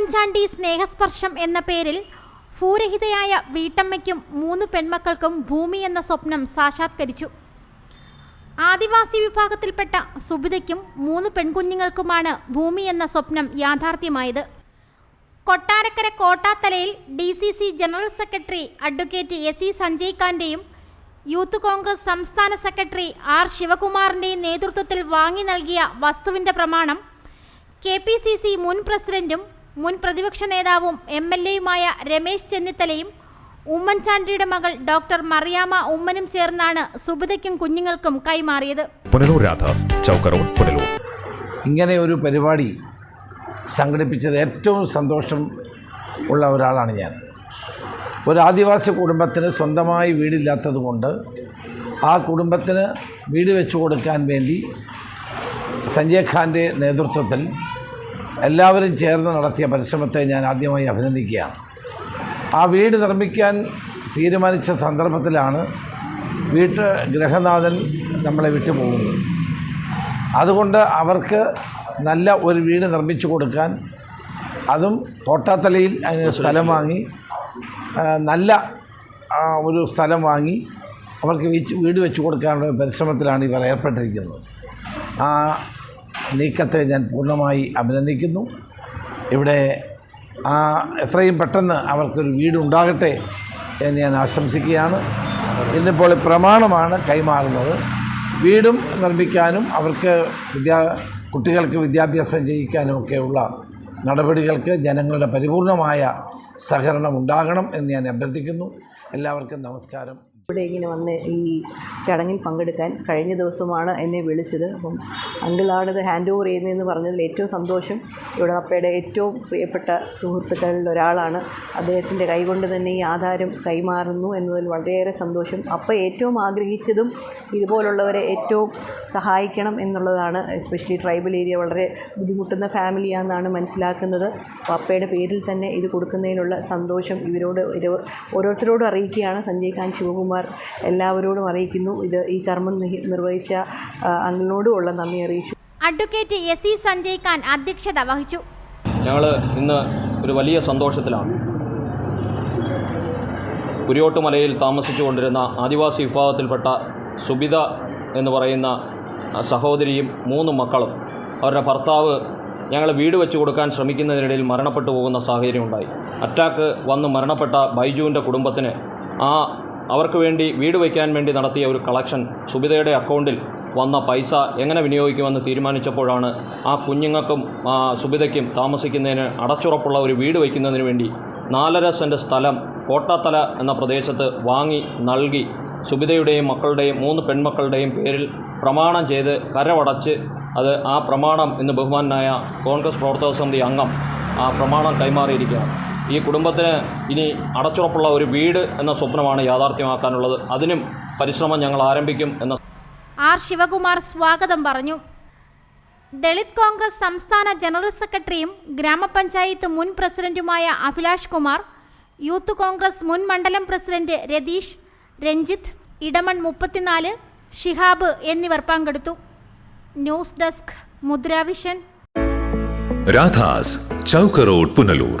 ഉമ്മൻചാണ്ടി സ്നേഹസ്പർശം എന്ന പേരിൽ ഭൂരഹിതയായ വീട്ടമ്മയ്ക്കും മൂന്ന് പെൺമക്കൾക്കും ഭൂമി എന്ന സ്വപ്നം സാക്ഷാത്കരിച്ചു. ആദിവാസി വിഭാഗത്തിൽപ്പെട്ട സുബിതയ്ക്കും മൂന്ന് പെൺകുഞ്ഞുങ്ങൾക്കുമാണ് ഭൂമി എന്ന സ്വപ്നം യാഥാർത്ഥ്യമായത്. Kottarakkara കോട്ടാത്തലയിൽ D C C general secretary advocate S E Sanjay youth Congress സംസ്ഥാന സെക്രട്ടറി ആർ ശിവകുമാറിന്റെയും നേതൃത്വത്തിൽ വാങ്ങി നൽകിയ വസ്തുവിന്റെ പ്രമാണം കെ പി സി സി മുൻ പ്രസിഡന്റും മുൻ പ്രതിപക്ഷ നേതാവും എം എൽ എയുമായ രമേശ് ചെന്നിത്തലയും ഉമ്മൻചാണ്ടിയുടെ മകൾ ഡോക്ടർ മറിയാമ്മ ഉമ്മനും ചേർന്നാണ് സുബിതയ്ക്കും കുഞ്ഞുങ്ങൾക്കും കൈമാറിയത്. പുനലൂർ രാധാസ് ചൗക്ക് പുനലൂർ. ഇങ്ങനെ ഒരു പരിപാടി സംഘടിപ്പിച്ചത് ഏറ്റവും സന്തോഷം ഉള്ള ഒരാളാണ് ഞാൻ. ഒരു ആദിവാസി കുടുംബത്തിന് സ്വന്തമായി വീടില്ലാത്തതുകൊണ്ട് ആ കുടുംബത്തിന് വീട് വെച്ചു കൊടുക്കാൻ വേണ്ടി സഞ്ജയ് ഖാന്റെ നേതൃത്വത്തിൽ എല്ലാവരും ചേർന്ന് നടത്തിയ പരിശ്രമത്തെ ഞാൻ ആദ്യമായി അഭിനന്ദിക്കുകയാണ്. ആ വീട് നിർമ്മിക്കാൻ തീരുമാനിച്ച സന്ദർഭത്തിലാണ് വീട്ട് ഗ്രഹനാഥൻ നമ്മളെ വിട്ടുപോകുന്നത് അതുകൊണ്ട് അവർക്ക് നല്ല ഒരു വീട് നിർമ്മിച്ചു കൊടുക്കാൻ അതും തോട്ടാത്തലയിൽ അതിന് സ്ഥലം വാങ്ങി നല്ല ഒരു സ്ഥലം വാങ്ങി അവർക്ക് വീട് വെച്ച് കൊടുക്കാനുള്ള പരിശ്രമത്തിലാണ് ഇവർ ഏർപ്പെട്ടിരിക്കുന്നത്. നീക്കത്തെ ഞാൻ പൂർണമായി അഭിനന്ദിക്കുന്നു. ഇവിടെ ആ എത്രയും പെട്ടെന്ന് അവർക്കൊരു വീടുണ്ടാകട്ടെ എന്ന് ഞാൻ ആശംസിക്കുകയാണ്. ഇന്നിപ്പോൾ പ്രമാണമാണ് കൈമാറുന്നത്. വീടും നിർമ്മിക്കാനും അവർക്ക് വിദ്യാ കുട്ടികൾക്ക് വിദ്യാഭ്യാസം ചെയ്യിക്കാനും ഒക്കെയുള്ള നടപടികൾക്ക് ജനങ്ങളുടെ പരിപൂർണമായ സഹകരണം ഉണ്ടാകണം എന്ന് ഞാൻ അഭ്യർത്ഥിക്കുന്നു. എല്ലാവർക്കും നമസ്കാരം. ഇവിടെ ഇങ്ങനെ വന്ന് ഈ ചടങ്ങിൽ പങ്കെടുക്കാൻ കഴിഞ്ഞ ദിവസമാണ് എന്നെ വിളിച്ചത്. അപ്പം അങ്കിളാണിത് ഹാൻഡ് ഓവർ ചെയ്യുന്നതെന്ന് പറഞ്ഞതിൽ ഏറ്റവും സന്തോഷം. ഇവിടെ അപ്പയുടെ ഏറ്റവും പ്രിയപ്പെട്ട സുഹൃത്തുക്കളിൽ ഒരാളാണ്. അദ്ദേഹത്തിന്റെ കൈകൊണ്ട് തന്നെ ഈ ആധാരം കൈമാറുന്നു എന്നതിൽ വളരെയേറെ സന്തോഷം. അപ്പ ഏറ്റവും ആഗ്രഹിച്ചതും ഇതുപോലുള്ളവരെ ഏറ്റവും സഹായിക്കണം എന്നുള്ളതാണ്. എസ്പെഷ്യലി ട്രൈബൽ ഏരിയ വളരെ ബുദ്ധിമുട്ടുന്ന ഫാമിലിയാണെന്നാണ് മനസ്സിലാക്കുന്നത്. അപ്പോൾ അപ്പയുടെ പേരിൽ തന്നെ ഇത് കൊടുക്കുന്നതിനുള്ള സന്തോഷം ഇവരോട് ഓരോരുത്തരോട് അറിയിക്കുകയാണ്. സഞ്ജയ് ഖാൻ ശിവകുമാർ എല്ലാവരോടും അറിയിക്കുന്നു. ഇത് ഈ കർമ്മം നിർവഹിച്ച ഉള്ള നന്ദി അറിയിച്ചു. Advocate S E Sanjay Khan അധ്യക്ഷത വഹിച്ചു. ഞങ്ങൾ ഇന്ന് ഒരു വലിയ സന്തോഷത്തിലാണ്. കുരിയോട്ടുമലയിൽ താമസിച്ചു കൊണ്ടിരുന്ന ആദിവാസി വിഭാഗത്തിൽപ്പെട്ട സുബിത എന്ന് പറയുന്ന സഹോദരിയും മൂന്ന് മക്കളും അവരുടെ ഭർത്താവ് ഞങ്ങൾ വീട് വെച്ച് കൊടുക്കാൻ ശ്രമിക്കുന്നതിനിടയിൽ മരണപ്പെട്ടു പോകുന്ന സാഹചര്യം ഉണ്ടായി അറ്റാക്ക് വന്ന് മരണപ്പെട്ട ബൈജുവിന്റെ കുടുംബത്തിന് ആ അവർക്ക് വേണ്ടി വീട് വയ്ക്കാൻ വേണ്ടി നടത്തിയ ഒരു കളക്ഷൻ സുബിതയുടെ അക്കൗണ്ടിൽ വന്ന പൈസ എങ്ങനെ വിനിയോഗിക്കുമെന്ന് തീരുമാനിച്ചപ്പോഴാണ് ആ കുഞ്ഞുങ്ങൾക്കും സുബിതയ്ക്കും താമസിക്കുന്നതിന് അടച്ചുറപ്പുള്ള ഒരു വീട് വയ്ക്കുന്നതിന് വേണ്ടി നാലര സെന്റ് സ്ഥലം കോട്ടാത്തല എന്ന പ്രദേശത്ത് വാങ്ങി നൽകി സുബിതയുടെയും മക്കളുടെയും മൂന്ന് പെൺമക്കളുടെയും പേരിൽ പ്രമാണം ചെയ്ത് കരവടച്ച് അത് ആ പ്രമാണം ഇന്ന് ബഹുമാനായ കോൺഗ്രസ് പ്രവർത്തക സമിതി അംഗം ആ പ്രമാണം കൈമാറിയിരിക്കുകയാണ്. ഈ കുടുംബത്തിന് ഇനി അടച്ചുറപ്പുള്ള ഒരു വീട് എന്ന സ്വപ്നമാണ് യാഥാർത്ഥ്യമാക്കാനുള്ളത്. അതിനും പരിശ്രമം ഞങ്ങൾ ആരംഭിക്കും എന്ന ആർ ശിവകുമാർ സ്വാഗതം പറഞ്ഞു. ദളിത് കോൺഗ്രസ് സംസ്ഥാന ജനറൽ സെക്രട്ടറിയും ഗ്രാമപഞ്ചായത്ത് മുൻ പ്രസിഡന്റുമായ അഭിലാഷ് കുമാർ യൂത്ത് കോൺഗ്രസ് മുൻ മണ്ഡലം പ്രസിഡന്റ് രതീഷ് രഞ്ജിത്ത് ഇടമൺ മുപ്പത്തിനാല് ഷിഹാബ് എന്നിവർ പങ്കെടുത്തു. News desk Mudravision. Radhas Chowk road Punalur.